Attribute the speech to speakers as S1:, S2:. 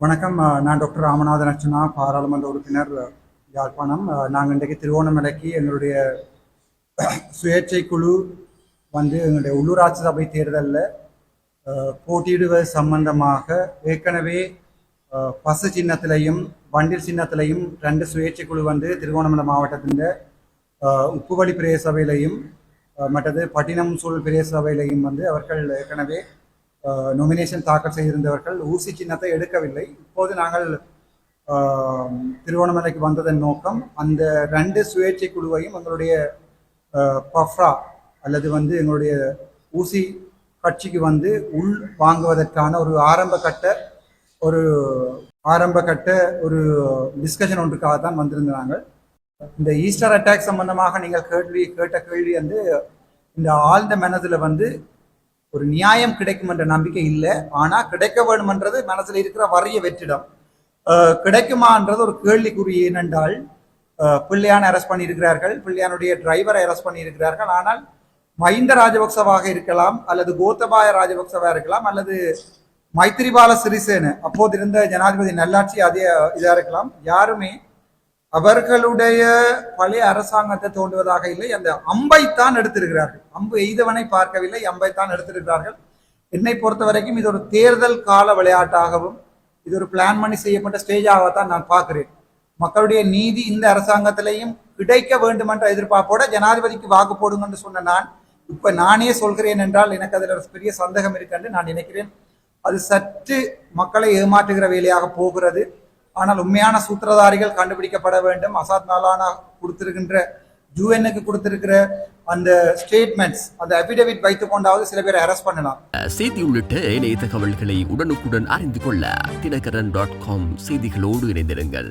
S1: வணக்கம். நான் டாக்டர் ராமநாதன் அர்ச்சனா பாராளுமன்ற உறுப்பினர் யாழ்ப்பாணம். நாங்கள் இன்றைக்கு திருவோணமலைக்கு எங்களுடைய சுயேட்சை குழு வந்து எங்களுடைய உள்ளூராட்சி சபை தேர்தலில் போட்டியிடுவது சம்பந்தமாக ஏற்கனவே பசு சின்னத்திலையும் வண்டில் சின்னத்திலையும் ரெண்டு சுயேட்சை குழு வந்து திருவோணமலை மாவட்டத்தின் உப்புவழி பிரதேச சபையிலையும் மற்றது பட்டினம் சூழல் பிரதேச சபையிலையும் வந்து அவர்கள் ஏற்கனவே நொமினேஷன் தாக்கல் செய்திருந்தவர்கள் ஊசி சின்னத்தை எடுக்கவில்லை. இப்போது நாங்கள் திருவண்ணாமலைக்கு வந்ததன் நோக்கம் அந்த ரெண்டு சுயேட்சை குழுவையும் எங்களுடைய பஃப்ரா அல்லது வந்து எங்களுடைய ஊசி கட்சிக்கு வந்து உள் வாங்குவதற்கான ஒரு ஆரம்ப கட்ட ஒரு ஆரம்ப கட்ட ஒரு டிஸ்கஷன் ஒன்றுக்காக தான் வந்திருந்தாங்க இந்த ஈஸ்டர் அட்டாக் சம்பந்தமாக நீங்கள் கேள்வி கேட்ட கேள்வி வந்து இந்த ஆழ்ந்த மனதில் வந்து ஒரு நியாயம் கிடைக்கும் என்ற நம்பிக்கை இல்லை. ஆனா கிடைக்க வேண்டும்ன்றது மனசுல இருக்கிற வறிய வெற்றிடம். கிடைக்குமான்றது ஒரு கேள்விக்குறி ஏனென்றால் பிள்ளையான அரெஸ்ட் பண்ணியிருக்கிறார்கள். பிள்ளையானுடைய டிரைவரை அரெஸ்ட் பண்ணியிருக்கிறார்கள். ஆனால் மஹிந்த ராஜபக்சவாக இருக்கலாம் அல்லது கோத்தபாய ராஜபக்சவாக இருக்கலாம் அல்லது மைத்திரிபால சிறிசேன அப்போது இருந்த ஜனாதிபதி நல்லாட்சி அதே இதாக இருக்கலாம். யாருமே அவர்களுடைய பழைய அரசாங்கத்தை தோண்டுவதாக இல்லை. அந்த அம்பைத்தான் எடுத்திருக்கிறார்கள். அம்பு எய்தவனை பார்க்கவில்லை அம்பைத்தான் எடுத்திருக்கிறார்கள். என்னை பொறுத்த வரைக்கும் இது ஒரு தேர்தல் கால விளையாட்டாகவும் இது ஒரு பிளான் பண்ணி செய்யப்பட்ட ஸ்டேஜாகத்தான் நான் பார்க்கிறேன். மக்களுடைய நீதி இந்த அரசாங்கத்திலையும் கிடைக்க வேண்டும் என்ற எதிர்பார்ப்போட ஜனாதிபதிக்கு வாக்கு போடுங்கன்னு சொன்ன நான் இப்ப நானே சொல்கிறேன் என்றால் எனக்கு அதில் ஒரு பெரிய சந்தேகம் இருக்குன்னு நான் நினைக்கிறேன் அது சற்று மக்களை ஏமாற்றுகிற வேலையாக போகிறது. ஆனால் உண்மையான சூத்திரதாரிகள் கண்டுபிடிக்கப்பட வேண்டும். அசாத் நாலானா கொடுத்திருக்கின்ற யூஎன்னுக்கு கொடுத்திருக்கிற அந்த ஸ்டேட்மெண்ட்ஸ் அந்த அபிடேவிட் வைத்துக் கொண்டாவது சில பேரை அரெஸ்ட் பண்ணலாம்.
S2: செய்தி உள்ளிட்ட இணைய தகவல்களை உடனுக்குடன் அறிந்து கொள்ள தினகரன் டாட் காம் செய்திகளோடு இணைந்திருங்கள்.